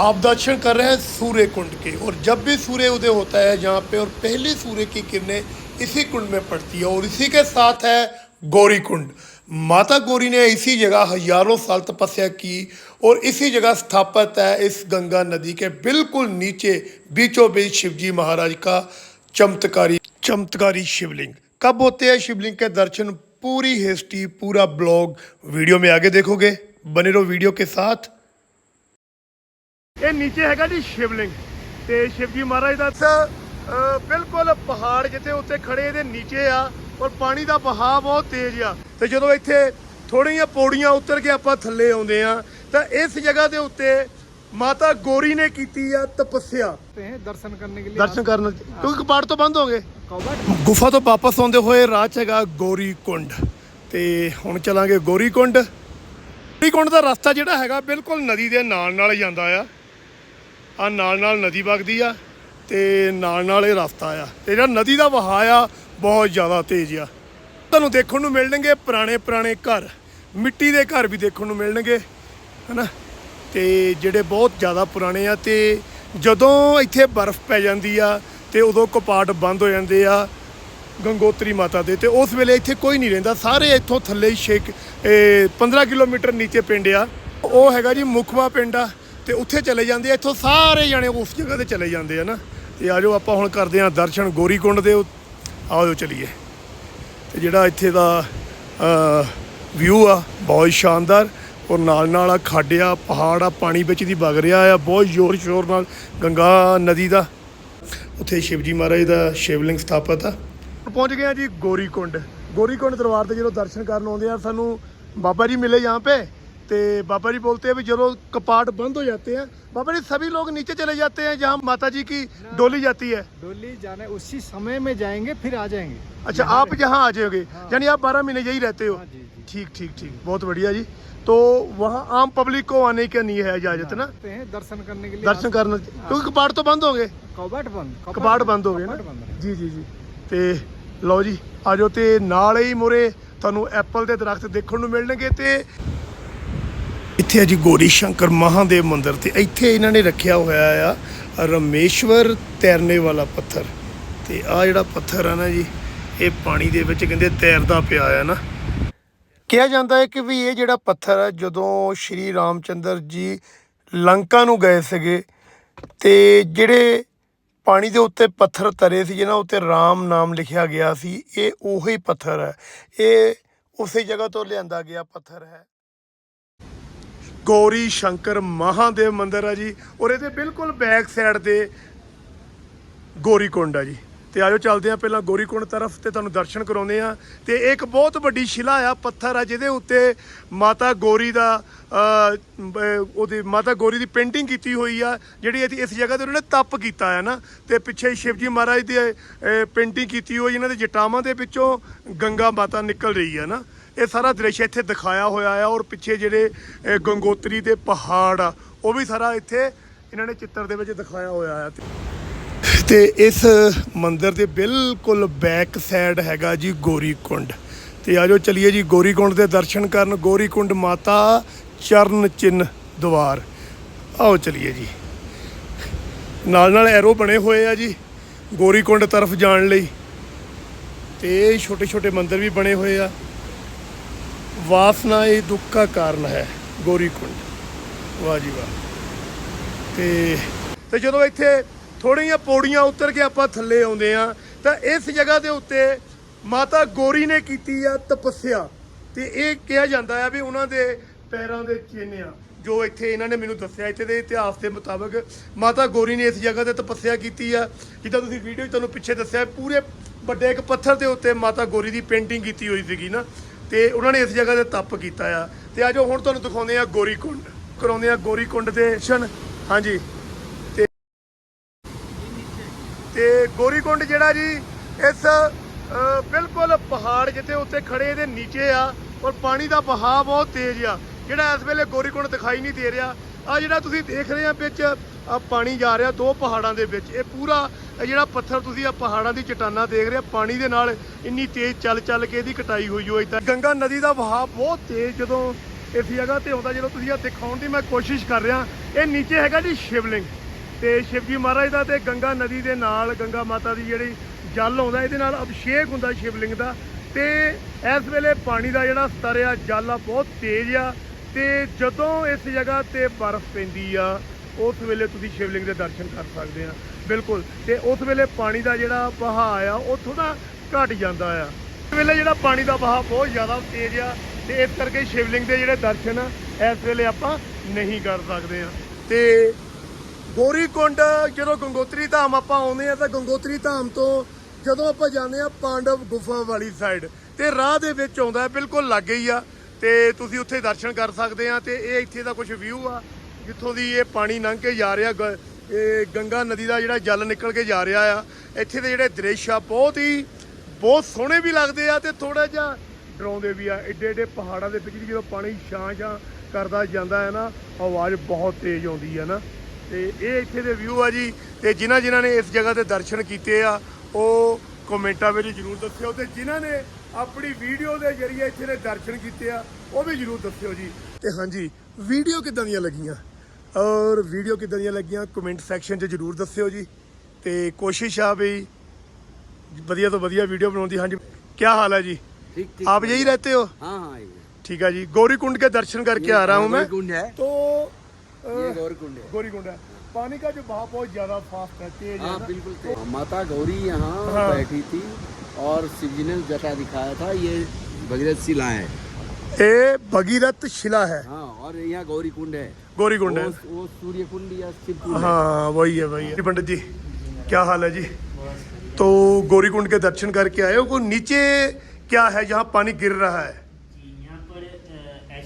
आप दर्शन कर रहे हैं सूर्य कुंड के, और जब भी सूर्य उदय होता है यहाँ पे, और पहली सूर्य की किरणें इसी कुंड में पड़ती है, और इसी के साथ है गौरी कुंड। माता गौरी ने इसी जगह हज़ारों साल तपस्या की, और इसी जगह स्थापित है इस गंगा नदी के बिल्कुल नीचे, बीचों बीच शिवजी महाराज का चमत्कारी चमत्कारी शिवलिंग। कब होते हैं शिवलिंग के दर्शन? पूरी हिस्ट्री, पूरा ब्लॉग वीडियो में आगे देखोगे। बने रहो वीडियो के साथ। ਇਹ ਨੀਚੇ ਹੈਗਾ ਜੀ ਸ਼ਿਵਲਿੰਗ ਤੇ ਸ਼ਿਵਜੀ ਮਹਾਰਾਜ ਦਾ ਬਿਲਕੁਲ ਪਹਾੜ ਜਿੱਥੇ ਉੱਤੇ ਖੜੇ ਇਹਦੇ ਨੀਚੇ ਆ ਔਰ ਪਾਣੀ ਦਾ ਬਹਾਅ ਬਹੁਤ ਤੇਜ਼ ਆ। ਤੇ ਜਦੋਂ ਇੱਥੇ ਥੋੜੀਆਂ ਪੌੜੀਆਂ ਉਤਰ ਕੇ ਆਪਾਂ ਥੱਲੇ ਆਉਂਦੇ ਆ ਤਾਂ ਇਸ ਜਗ੍ਹਾ ਦੇ ਉੱਤੇ ਮਾਤਾ ਗੋਰੀ ਨੇ ਕੀਤੀ ਆ ਤਪੱਸਿਆ। ਤੇ ਦਰਸ਼ਨ ਕਰਨ ਲਈ ਦਰਸ਼ਨ ਕਰਨ ਕਿਉਂਕਿ ਤੋਂ ਬੰਦ ਹੋ ਗਏ। ਗੁਫਾ ਤੋਂ ਵਾਪਸ ਆਉਂਦੇ ਹੋਏ ਰਾਹ ਚ ਹੈਗਾ ਗੋਰੀ ਕੁੰਡ। ਤੇ ਹੁਣ ਚਲਾਂਗੇ ਗੋਰੀ ਕੁੰਡ। ਗੋਰੀ ਕੁੰਡ ਦਾ ਰਸਤਾ ਜਿਹੜਾ ਹੈਗਾ ਬਿਲਕੁਲ ਨਦੀ ਦੇ ਨਾਲ ਨਾਲ ਜਾਂਦਾ ਆ। ਆ ਨਾਲ ਨਾਲ ਨਦੀ ਵਗਦੀ ਆ ਤੇ ਨਾਲ ਨਾਲ ਇਹ ਰਸਤਾ ਆ। ਤੇ ਜਿਹੜਾ ਨਦੀ ਦਾ ਵਹਾਅ ਆ, ਬਹੁਤ ਜ਼ਿਆਦਾ ਤੇਜ਼ ਆ। ਤੁਹਾਨੂੰ ਦੇਖਣ ਨੂੰ ਮਿਲਣਗੇ ਪੁਰਾਣੇ ਪੁਰਾਣੇ ਘਰ। ਮਿੱਟੀ ਦੇ ਘਰ ਵੀ ਦੇਖਣ ਨੂੰ ਮਿਲਣਗੇ, ਹਨਾ? ਤੇ ਜਿਹੜੇ ਬਹੁਤ ਜ਼ਿਆਦਾ ਪੁਰਾਣੇ ਆ ਤੇ ਜਦੋਂ ਇੱਥੇ ਬਰਫ਼ ਪੈ ਜਾਂਦੀ ਆ ਤੇ ਉਦੋਂ ਕਪਾਟ ਬੰਦ ਹੋ ਜਾਂਦੇ ਆ ਗੰਗੋਤਰੀ ਮਾਤਾ ਦੇ, ਤੇ ਉਸ ਵੇਲੇ ਇੱਥੇ ਕੋਈ ਨਹੀਂ ਰਹਿੰਦਾ। ਸਾਰੇ ਇੱਥੋਂ ਥੱਲੇ ਹੀ ਛੇ ਕੁ- 15 ਕਿਲੋਮੀਟਰ ਨੀਚੇ ਪਿੰਡ ਆ। ਉਹ ਹੈਗਾ ਜੀ ਮੁਖਵਾ ਪਿੰਡ ਆ। ਤੇ ਉੱਥੇ ਚਲੇ ਜਾਂਦੇ ਆ। ਇੱਥੋਂ ਸਾਰੇ ਜਾਣੇ ਉਸ ਜਗ੍ਹਾ ਤੇ ਚਲੇ ਜਾਂਦੇ ਆ ਨਾ। ਤੇ ਜਾਓ, ਆਪਾਂ ਹੁਣ ਕਰਦੇ ਆ ਦਰਸ਼ਨ ਗੋਰੀਕੁੰਡ ਦੇ ਆਜੋ ਚਲੀਏ। ਤੇ ਜਿਹੜਾ ਇੱਥੇ ਦਾ ਵਿਊ ਆ, ਬਹੁਤ ਸ਼ਾਨਦਾਰ। ਔਰ ਨਾਲ ਨਾਲ ਆ ਖੱਡ ਆ, ਪਹਾੜ ਆ, ਪਾਣੀ ਵਿੱਚ ਦੀ ਵਗ ਰਿਹਾ ਆ, ਬਹੁਤ ਜ਼ੋਰ ਸ਼ੋਰ ਨਾਲ ਗੰਗਾ ਨਦੀ ਦਾ। ਉੱਥੇ ਸ਼ਿਵਜੀ ਮਹਾਰਾਜ ਦਾ ਸ਼ਿਵਲਿੰਗ ਸਥਾਪਿਤ ਆ। ਪਹੁੰਚ ਗਏ ਆ ਜੀ ਗੋਰੀਕੁੰਡ। ਗੋਰੀਕੁੰਡ ਦਰਬਾਰ ਤੇ ਜਦੋਂ ਦਰਸ਼ਨ ਕਰਨ ਆਉਂਦੇ ਆ, ਸਾਨੂੰ ਬਾਬਾ ਜੀ ਮਿਲੇ ਯਹਾਂ ਪੇ। ਤੇ बाबा जी बोलते हैं भी जब कपाट बंद हो जाते हैं बाबा जी सभी लोग नीचे चले जाते हैं जहाँ माता जी की डोली जाती है डोली जाने उसी समय में जाएंगे फिर आ जाएंगे अच्छा आप यहाँ आ जाओगे यानी आप बारह महीने यही रहते हो हाँ जी जी ठीक ठीक ठीक बहुत बढ़िया जी तो वहाँ आम पब्लिक को आने का नहीं है इजाजत ना आते हैं दर्शन करने के लिए दर्शन करना क्योंकि कपाट तो बंद हो गए कौबट बंद ਕਪਾੜ ਬੰਦ ਹੋ ਗਏ ਨਾ कपाट बंद है। ਜੀ ਜੀ ਜੀ ਤੇ ਲਓ ਜੀ ਆਜੋ ਤੇ ਨਾਲ ਹੀ ਮੁਰੇ ਤੁਹਾਨੂੰ ਐਪਲ ਦੇ ਦਰਖਤ ਦੇਖਣ ਨੂੰ ਮਿਲਣਗੇ ਤੇ ਇੱਥੇ ਆ ਜੀ ਗੋਰੀ ਸ਼ੰਕਰ ਮਹਾਦੇਵ ਮੰਦਿਰ ਤੇ ਇੱਥੇ ਇਹਨਾਂ ਨੇ ਰੱਖਿਆ ਹੋਇਆ ਆ ਰਮੇਸ਼ਵਰ ਤੈਰਨੇ ਵਾਲਾ ਪੱਥਰ। ਤੇ ਆ ਜਿਹੜਾ ਪੱਥਰ ਆ ਨਾ ਜੀ, ਇਹ ਪਾਣੀ ਦੇ ਵਿੱਚ ਕਹਿੰਦੇ ਤੈਰਦਾ ਪਿਆ ਆ ਨਾ। ਕਿਹਾ ਜਾਂਦਾ ਹੈ ਕਿ ਵੀ ਇਹ ਜਿਹੜਾ ਪੱਥਰ ਹੈ ਜਦੋਂ ਸ਼੍ਰੀ ਰਾਮਚੰਦਰ ਜੀ ਲੰਕਾ ਨੂੰ ਗਏ ਸੀਗੇ, ਤੇ ਜਿਹੜੇ ਪਾਣੀ ਦੇ ਉੱਤੇ ਪੱਥਰ ਤਰੇ ਸੀ ਜਿਹਨਾਂ ਉੱਤੇ ਰਾਮ ਨਾਮ ਲਿਖਿਆ ਗਿਆ ਸੀ, ਇਹ ਉਹੀ ਪੱਥਰ ਹੈ। ਇਹ ਉਸੇ ਜਗ੍ਹਾ ਤੋਂ ਲਿਆਂਦਾ ਗਿਆ ਪੱਥਰ ਹੈ। ਗੌਰੀ ਸ਼ੰਕਰ ਮਹਾਦੇਵ ਮੰਦਿਰ ਆ ਜੀ, ਔਰ ਇਹਦੇ ਬਿਲਕੁਲ ਬੈਕ ਸਾਈਡ ਤੇ ਗੋਰੀਕੁੰਡ ਆ ਜੀ। ਤੇ ਆਜੋ ਚੱਲਦੇ ਆ ਪਹਿਲਾਂ ਗੋਰੀਕੁੰਡ ਤਰਫ ਤੇ ਤੁਹਾਨੂੰ ਦਰਸ਼ਨ ਕਰਾਉਂਦੇ ਆ ਤੇ ਇੱਕ ਬਹੁਤ ਵੱਡੀ ਸ਼ਿਲਾ ਆ, ਪੱਥਰ ਆ, ਜਿਹਦੇ ਉੱਤੇ ਮਾਤਾ ਗੋਰੀ ਦਾ ਉਹਦੀ ਮਾਤਾ ਗੋਰੀ ਦੀ ਪੇਂਟਿੰਗ ਕੀਤੀ ਹੋਈ ਆ, ਜਿਹੜੀ ਇੱਥੇ ਇਸ ਜਗ੍ਹਾ ਤੇ ਉਹਨਾਂ ਨੇ ਤਪ ਕੀਤਾ ਹੈ ਨਾ। ਤੇ ਪਿੱਛੇ ਸ਼ਿਵਜੀ ਮਹਾਰਾਜ ਦੀ ਪੇਂਟਿੰਗ ਕੀਤੀ ਹੋਈ, ਇਹਨਾਂ ਦੇ ਜਟਾਵਾਂ ਦੇ ਵਿੱਚੋਂ ਗੰਗਾ ਮਾਤਾ ਨਿਕਲ ਰਹੀ ਆ ਨਾ। ਇਹ ਸਾਰਾ ਦ੍ਰਿਸ਼ ਇੱਥੇ ਦਿਖਾਇਆ ਹੋਇਆ ਆ ਔਰ ਪਿੱਛੇ ਜਿਹੜੇ ਗੰਗੋਤਰੀ ਦੇ ਪਹਾੜ ਆ, ਉਹ ਵੀ ਸਾਰਾ ਇੱਥੇ ਇਹਨਾਂ ਨੇ ਚਿੱਤਰ ਦੇ ਵਿੱਚ ਦਿਖਾਇਆ ਹੋਇਆ ਆ। ਤੇ ਇਸ ਮੰਦਿਰ ਦੇ ਬਿਲਕੁਲ ਬੈਕ ਸਾਈਡ ਹੈਗਾ ਜੀ ਗੋਰੀਕੁੰਡ। ਤੇ ਆਜੋ ਚਲਿਏ ਜੀ ਗੋਰੀਕੁੰਡ ਦੇ ਦਰਸ਼ਨ ਕਰਨ। ਗੋਰੀਕੁੰਡ ਮਾਤਾ ਚਰਨ ਚਿੰਨ ਦਵਾਰ। ਆਓ ਚਲਿਏ ਜੀ। ਨਾਲ ਨਾਲ ਐਰੋ ਬਣੇ ਹੋਏ ਆ ਜੀ ਗੋਰੀਕੁੰਡ ਤਰਫ ਜਾਣ ਲਈ। ਤੇ ਛੋਟੇ ਛੋਟੇ ਮੰਦਿਰ ਵੀ ਬਣੇ ਹੋਏ ਆ। ਵਾਸਨਾ ਇਹ ਦੁੱਖ ਦਾ ਕਾਰਨ ਹੈ ਗੋਰੀਕੁੰਡ ਵਾਹ ਜੀ ਵਾਹ। ਤੇ ਤੇ ਜਦੋਂ ਇੱਥੇ ਥੋੜੀਆਂ ਪੌੜੀਆਂ ਉਤਰ ਕੇ ਆਪਾਂ ਥੱਲੇ ਆਉਂਦੇ ਆ ਤਾਂ ਇਸ ਜਗ੍ਹਾ ਦੇ ਉੱਤੇ ਮਾਤਾ ਗੋਰੀ ਨੇ ਕੀਤੀ ਆ ਤਪੱਸਿਆ। ਤੇ ਇਹ ਕਿਹਾ ਜਾਂਦਾ ਆ ਵੀ ਉਹਨਾਂ ਦੇ ਪੈਰਾਂ ਦੇ ਚਿੰਨ੍ਹ ਆ ਜੋ ਇੱਥੇ ਇਹਨਾਂ ਨੇ ਮੈਨੂੰ ਦੱਸਿਆ, ਇੱਥੇ ਦੇ ਇਤਿਹਾਸ ਦੇ ਮੁਤਾਬਕ ਮਾਤਾ ਗੋਰੀ ਨੇ ਇਸ ਜਗ੍ਹਾ ਤੇ ਤਪੱਸਿਆ ਕੀਤੀ ਆ। ਜਿੱਦਾਂ ਤੁਸੀਂ ਵੀਡੀਓ 'ਚ ਤੁਹਾਨੂੰ ਪਿੱਛੇ ਦੱਸਿਆ, ਪੂਰੇ ਵੱਡੇ ਇੱਕ ਪੱਥਰ ਦੇ ਉੱਤੇ ਮਾਤਾ ਗੋਰੀ ਦੀ ਪੇਂਟਿੰਗ ਕੀਤੀ ਹੋਈ ਸੀਗੀ ਨਾ। ਤੇ ਉਹਨਾਂ ਨੇ ਇਸ ਜਗ੍ਹਾ ਤੇ ਤਪ ਕੀਤਾ ਆ। ਤੇ ਆਜੋ ਹੁਣ ਤੁਹਾਨੂੰ ਦਿਖਾਉਂਦੇ ਆ ਗੋਰੀਕੁੰਡ ਕਰਾਉਂਦੇ ਆ ਗੋਰੀਕੁੰਡ ਦੇ ਦਰਸ਼ਨ। ਹਾਂਜੀ। ਤੇ ਗੋਰੀਕੁੰਡ ਜਿਹੜਾ ਜੀ, ਇਸ ਬਿਲਕੁਲ ਪਹਾੜ ਜਿੱਥੇ ਉੱਤੇ ਖੜੇ ਇਹਦੇ ਨੀਚੇ ਆ ਔਰ ਪਾਣੀ ਦਾ ਬਹਾਅ ਬਹੁਤ ਤੇਜ਼ ਆ। ਜਿਹੜਾ ਇਸ ਵੇਲੇ ਗੋਰੀਕੁੰਡ ਦਿਖਾਈ ਨਹੀਂ ਦੇ ਰਿਹਾ। ਆ ਜਿਹੜਾ ਤੁਸੀਂ ਦੇਖ ਰਹੇ ਆ ਵਿੱਚ ਆ ਪਾਣੀ ਜਾ ਰਿਹਾ ਦੋ ਪਹਾੜਾਂ ਦੇ ਵਿੱਚ। ਇਹ ਪੂਰਾ ਜਿਹੜਾ ਪੱਥਰ ਤੁਸੀਂ ਆ ਪਹਾੜਾਂ ਦੀ ਚਟਾਨਾਂ ਦੇਖ ਰਹੇ ਪਾਣੀ ਦੇ ਨਾਲ ਇੰਨੀ ਤੇਜ਼ ਚੱਲ ਚੱਲ ਕੇ ਇਹਦੀ ਕਟਾਈ ਹੋਈ ਹੋਈ ਤਾਂ ਗੰਗਾ ਨਦੀ ਦਾ ਵਹਾਅ ਬਹੁਤ ਤੇਜ਼ ਜਦੋਂ ਇਸ ਜਗ੍ਹਾ ਤੇ ਆਉਂਦਾ ਜਦੋਂ ਤੁਸੀਂ ਆ ਦਿਖਾਉਣ ਦੀ ਮੈਂ ਕੋਸ਼ਿਸ਼ ਕਰ ਰਿਹਾ, ਇਹ ਨੀਚੇ ਹੈਗਾ ਜੀ ਸ਼ਿਵਲਿੰਗ। ਤੇ ਸ਼ਿਵਜੀ ਮਹਾਰਾਜ ਦਾ ਤੇ ਗੰਗਾ ਨਦੀ ਦੇ ਨਾਲ, ਗੰਗਾ ਮਾਤਾ ਦੀ ਜਿਹੜੀ ਜਲ ਆਉਂਦਾ, ਇਹਦੇ ਨਾਲ ਅਭਿਸ਼ੇਕ ਹੁੰਦਾ ਸ਼ਿਵਲਿੰਗ ਦਾ। ਤੇ ਇਸ ਵੇਲੇ ਪਾਣੀ ਦਾ ਜਿਹੜਾ ਸਤਰ ਆ, ਜਲ ਆ, ਬਹੁਤ ਤੇਜ਼ ਆ। ਤੇ ਜਦੋਂ ਇਸ ਜਗ੍ਹਾ ਤੇ ਬਰਫ਼ ਪੈਂਦੀ ਆ ਉਸ ਵੇਲੇ ਤੁਸੀਂ ਸ਼ਿਵਲਿੰਗ ਦੇ ਦਰਸ਼ਨ ਕਰ ਸਕਦੇ ਆ, ਬਿਲਕੁਲ। ਤੇ ਉਸ ਵੇਲੇ ਪਾਣੀ ਦਾ ਜਿਹੜਾ ਬਹਾਅ ਆ ਉਹ ਥੋੜਾ ਘਟ ਜਾਂਦਾ ਆ। ਇਸ ਵੇਲੇ ਜਿਹੜਾ ਪਾਣੀ ਦਾ ਵਹਾਅ ਬਹੁਤ ਜ਼ਿਆਦਾ ਤੇਜ਼ ਆ, ਤੇ ਇਸ ਕਰਕੇ ਸ਼ਿਵਲਿੰਗ ਦੇ ਜਿਹੜੇ ਦਰਸ਼ਨ ਆ ਇਸ ਵੇਲੇ ਆਪਾਂ ਨਹੀਂ ਕਰ ਸਕਦੇ ਆ। ਤੇ ਗੋਰੀਕੁੰਡ ਜਦੋਂ ਗੰਗੋਤਰੀ ਧਾਮ ਆਪਾਂ ਆਉਂਦੇ ਆ, ਤਾਂ ਗੰਗੋਤਰੀ ਧਾਮ ਤੋਂ ਜਦੋਂ ਆਪਾਂ ਜਾਂਦੇ ਆ ਪਾਂਡਵ ਗੁਫਾ ਵਾਲੀ ਸਾਈਡ ਤੇ ਰਾਹ ਦੇ ਵਿੱਚ ਆਉਂਦਾ, ਬਿਲਕੁਲ ਲਾਗੇ ਹੀ ਆ। ਤੇ ਤੁਸੀਂ ਉੱਥੇ ਦਰਸ਼ਨ ਕਰ ਸਕਦੇ ਆ, ਤੇ ਇਹ ਇੱਥੇ ਦਾ ਕੁਝ ਵਿਊ ਆ। ਜਿੱਥੋਂ ਦੀ ਇਹ ਪਾਣੀ ਲੰਘ ਕੇ ਜਾ ਰਿਹਾ, ਗ- ਇਹ ਗੰਗਾ ਨਦੀ ਦਾ ਜਿਹੜਾ ਜਲ ਨਿਕਲ ਕੇ ਜਾ ਰਿਹਾ ਆ, ਇੱਥੇ ਦੇ ਜਿਹੜੇ ਦ੍ਰਿਸ਼ ਆ, ਬਹੁਤ ਹੀ, ਬਹੁਤ ਸੋਹਣੇ ਵੀ ਲੱਗਦੇ ਆ ਤੇ ਥੋੜਾ ਜਿਹਾ ਡਰਾਉਂਦੇ ਵੀ ਆ। ਏਡੇ ਏਡੇ ਪਹਾੜਾਂ ਦੇ ਵਿੱਚ ਦੀ ਜਦੋਂ ਪਾਣੀ ਛਾਂ ਛਾਂ ਕਰਦਾ ਜਾਂਦਾ ਹੈ ਨਾ, ਆਵਾਜ਼ ਬਹੁਤ ਤੇਜ਼ ਆਉਂਦੀ ਹੈ ਨਾ। ਤੇ ਇਹ ਇੱਥੇ ਦੇ ਵਿਊ ਆ ਜੀ, ਤੇ ਜਿਨ੍ਹਾਂ ਜਿਨ੍ਹਾਂ ਨੇ ਇਸ ਜਗ੍ਹਾ ਤੇ ਦਰਸ਼ਨ ਕੀਤੇ ਆ, ਉਹ ਕਮੈਂਟਾਂ ਵਿੱਚ ਜਰੂਰ ਦੱਸਿਓ ਤੇ ਜਿਨ੍ਹਾਂ ਨੇ ਆਪਣੀ ਵੀਡੀਓ ਦੇ ਜ਼ਰੀਏ ਇੱਥੇ ਦੇ ਦਰਸ਼ਨ ਕੀਤੇ ਆ, ਉਹ ਵੀ ਜਰੂਰ ਦੱਸਿਓ ਜੀ। ਤੇ ਹਾਂਜੀ, ਵੀਡੀਓ ਕਿੱਦਾਂ ਦੀਆਂ ਲੱਗੀਆਂ? ਔਰ ਵੀਡੀਓ ਕਿੱਦਾਂ ਦੀਆਂ ਲੱਗੀਆਂ ਕਮੈਂਟ ਸੈਕਸ਼ਨ 'ਚ ਜਰੂਰ ਦੱਸਿਓ ਜੀ ਤੇ ਕੋਸ਼ਿਸ਼ ਆ ਵੀ ਵਧੀਆ ਤੋਂ ਵਧੀਆ ਵੀਡੀਓ ਬਣਾਉਣ ਦੀ ਹਾਂਜੀ ਕੀ ਹਾਲ ਹੈ ਜੀ ठीक ठीक आप यही रहते हो हाँ हाँ ये ठीक है जी गौरी कुंड के दर्शन करके आ रहा हूँ मैं कुंड है तो ये अ, गौर कुंड है गौरी कुंड है पानी का जो बहाव बहुत ज्यादा फास्ट है तेज है हाँ ना? बिल्कुल तेज। माता गौरी यहाँ हाँ। बैठी थी और शिव जी ने जटा दिखाया था ये भगीरथ शिला है ये भगीरथ शिला है हाँ और यहाँ गौरी कुंड है गौरी कुंड वो, है वो सूर्य कुंड या शिव कुंड है हाँ वही है वही है पंडित जी क्या हाल है जी तो गौरी कुंड के दर्शन करके आए हो को नीचे क्या है जहाँ पानी गिर रहा है जी, यहाँ पर अ,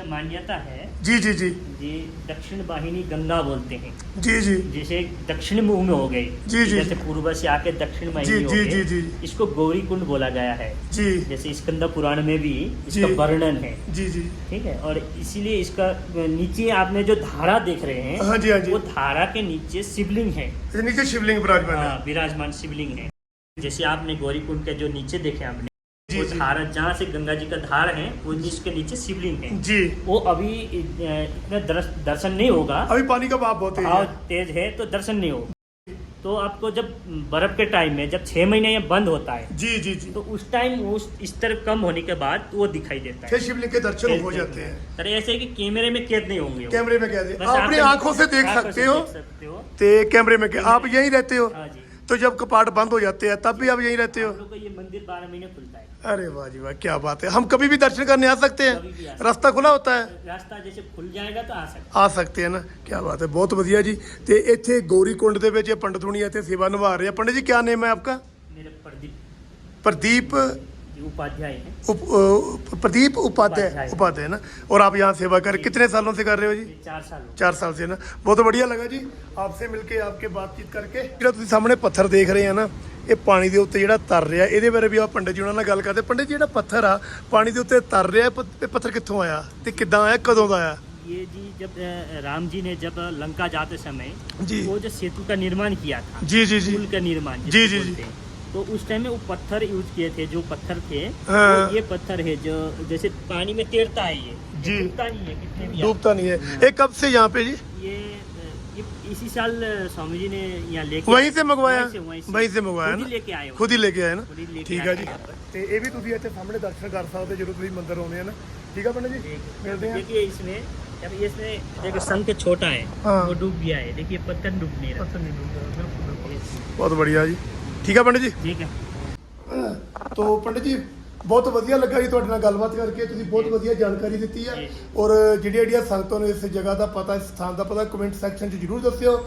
ऐसा मान्यता है जी जी जी। ये दक्षिण वाहिनी गंगा बोलते हैं। जी जी। जैसे दक्षिण मुँह में हो गई जी, जी, जैसे पूर्व से आके दक्षिण जी, वाहिनी हो जी, जी, जी। इसको गौरी कुंड बोला गया है। जी। जैसे स्कंद पुराण में भी इसका वर्णन है। जी जी। ठीक है? और इसीलिए इसका नीचे आपने जो धारा देख रहे हैं हाँ जी, हाँ जी। वो धारा के नीचे शिवलिंग है। नीचे शिवलिंग विराजमान हाँ। विराजमान शिवलिंग है। जैसे आपने गौरी कुंड के जो नीचे देखे आपने जी। धारा जहाँ से गंगा जी का धार है वो जिसके नीचे शिवलिंग है। जी। वो अभी इतना दर्शन नहीं होगा। अभी पानी का बहुत तेज भाव है। तेज है तो दर्शन नहीं होगा। तो आपको जब बर्फ़ के टाइम में जब छह महीने ये बंद होता है जी जी जी। तो उस टाइम उस स्तर कम होने के बाद वो दिखाई देता है। शिवलिंग के दर्शन हो जाते हैं। सर ऐसे कि कैमरे में कैद नहीं होंगे कैमरे में कह दे बस आप अपनी आँखों से देख सकते हो। सकते कैमरे में आप यही रहते हो। हाँ तो जब कपाट बंद हो जाते हैं तब भी आप यहीं रहते हो हम लोग का ये मंदिर बारह महीने खुलता है अरे वाह जी वाह क्या बात है हम कभी भी दर्शन करने आ सकते कभी भी आ हैं सकते रास्ता खुला होता है रास्ता जैसे खुल जाएगा तो आ सकते ਆ ਸਕਦੇ ਆ ਨਾ ਕੀ ਬਾਤ ਹੈ ਬਹੁਤ ਵਧੀਆ ਜੀ ਤੇ ਇੱਥੇ ਗੌਰੀ ਕੁੰਡ ਦੇ ਵਿੱਚ ਇਹ ਪੰਡਤ ਹੁਣੀ ਇੱਥੇ ਸੇਵਾ ਨਿਭਾ ਰਹੇ ਆ ਪੰਡਿਤ ਜੀ ਕੀ ਨੇਮ ਹੈ ਆਪਕਾ हैं। मेरे प्रदीप प्रदीप जी उपाध्याय हैं उप, अ, प्रदीप उपाध्याय उपाध्याय। उपाध्याय ना और आप यहाँ सेवा कर कितने सालों से कर रहे हो जी ये चार साल हो ਚਾਰ ਸਾਲ ਸੇ ਨਾ ਬਹੁਤ ਵਧੀਆ ਲੱਗਾ ਜੀ ਆਪਸੇ ਮਿਲ ਕੇ ਆਪਕੇ ਬਾਤਚੀਤ ਕਰਕੇ ਜਿਹੜਾ ਤੁਸੀਂ ਸਾਹਮਣੇ ਪੱਥਰ ਦੇਖ ਰਹੇ ਆ ਨਾ ਇਹ ਪਾਣੀ ਦੇ ਉੱਤੇ ਜਿਹੜਾ ਤਰ ਰਿਹਾ ਇਹਦੇ ਬਾਰੇ ਵੀ ਆ ਪੰਡਿਤ ਜੀ ਉਹਨਾਂ ਨਾਲ ਗੱਲ ਕਰਦੇ ਪੰਡਿਤ ਜੀ ਜਿਹੜਾ ਪੱਥਰ ਆ ਪਾਣੀ ਦੇ ਉੱਤੇ ਤਰ ਰਿਹਾ ਇਹ ਪ- ਇਹ ਪੱਥਰ ਕਿੱਥੋਂ ਆਇਆ ਤੇ ਕਿੱਦਾਂ ਆਇਆ ਕਦੋਂ ਦਾ ਆਇਆ ये जी जब अ, राम जी ने जब लंका जाते समय जी वो जो सेतु का निर्माण किया था ਜੀ ਜੀ ਜੀ पुल का निर्माण जी, जिसको जी, जी। बोलते हैं। तो उस टाइम में वो पत्थर यूज किए थे जो पत्थर थे हाँ। वो ये पत्थर है जो जैसे पानी में तैरता है ये ये जी। डूबता नहीं है कितने भी डूबता नहीं है ये कब से यहाँ पे जी आप- ये अ, ये इसी साल अ, स्वामी जी ने यहाँ लेके वहीं से मंगवाया वहीं से- वहीं से। वहीं से मंगवाया खुद ना ही लेके आए वो। खुद ही लेके आए ना खुद ही लेके ਠੀਕ आए ਆ ਜੀ यहाँ पर। ਤੇ ਇਹ ਵੀ ਤੁਸੀਂ ਇੱਥੇ ਸਾਹਮਣੇ ਦਰਸ਼ਨ ਕਰ ਸਕਦੇ ਜਦੋਂ ਤੁਸੀਂ ਮੰਦਿਰ ਆਉਂਦੇ ਆ ਨਾ ਠੀਕ ਆ ਪੰਡਿਤ ਜੀ ਮਿਲਦੇ ਆ देखिए इसमें अब ये इसमें देखो संख छोटा है हाँ। वो डूब गया है देखिए पत्थर डूब नहीं रहा ਪਤਾ ਨਹੀਂ ਡੂਬਦਾ ਬਿਲਕੁਲ ਬਿਲਕੁਲ ਬਹੁਤ ਬੜੀਆ ਜੀ ਠੀਕ ਆ ਪੰਡਿਤ ਜੀ? ਠੀਕ ਹੈ। ਤੋਂ ਪੰਡਿਤ ਜੀ ਬਹੁਤ ਵਧੀਆ ਲੱਗਾ ਜੀ ਤੁਹਾਡੇ ਨਾਲ ਗੱਲਬਾਤ ਕਰਕੇ ਤੁਸੀਂ ਬਹੁਤ ਵਧੀਆ ਜਾਣਕਾਰੀ ਦਿੱਤੀ ਹੈ ਔਰ ਜਿਹੜੀ ਜਿਹੜੀਆਂ ਸੰਗਤਾਂ ਨੂੰ ਇਸ ਜਗ੍ਹਾ ਦਾ ਪਤਾ ਇਸ ਸਥਾਨ ਦਾ ਪਤਾ ਕਮੈਂਟ ਸੈਕਸ਼ਨ 'ਚ ਜਰੂਰ ਦੱਸਿਓ।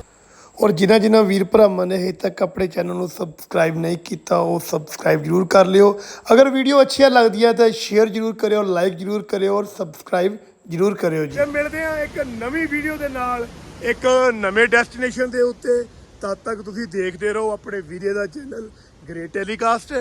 ਔਰ ਜਿਨ੍ਹਾਂ ਜਿਨ੍ਹਾਂ ਵੀਰ ਭਰਾਵਾਂ ਨੇ ਹਜੇ ਤੱਕ ਆਪਣੇ ਚੈਨਲ ਨੂੰ ਸਬਸਕ੍ਰਾਈਬ ਨਹੀਂ ਕੀਤਾ ਉਹ ਸਬਸਕ੍ਰਾਈਬ ਜਰੂਰ ਕਰ ਲਿਓ। ਅਗਰ ਵੀਡੀਓ ਅੱਛੀ ਲੱਗਦੀ ਹੈ ਤਾਂ ਸ਼ੇਅਰ ਜਰੂਰ ਕਰਿਓ ਲਾਈਕ ਜਰੂਰ ਕਰਿਓ ਔਰ ਸਬਸਕ੍ਰਾਈਬ ਜਰੂਰ ਕਰਿਓ ਜੀ। ਮਿਲਦੇ ਆ ਇੱਕ ਨਵੀਂ ਵੀਡੀਓ ਦੇ ਨਾਲ ਇੱਕ ਨਵੇਂ ਡੈਸਟੀਨੇਸ਼ਨ ਦੇ ਉੱਤੇ। ਤਦ ਤੱਕ ਤੁਸੀਂ ਦੇਖਦੇ ਰਹੋ ਆਪਣੇ ਵੀਰੇ ਦਾ ਚੈਨਲ ਗ੍ਰੇਟ ਟੈਲੀਕਾਸਟ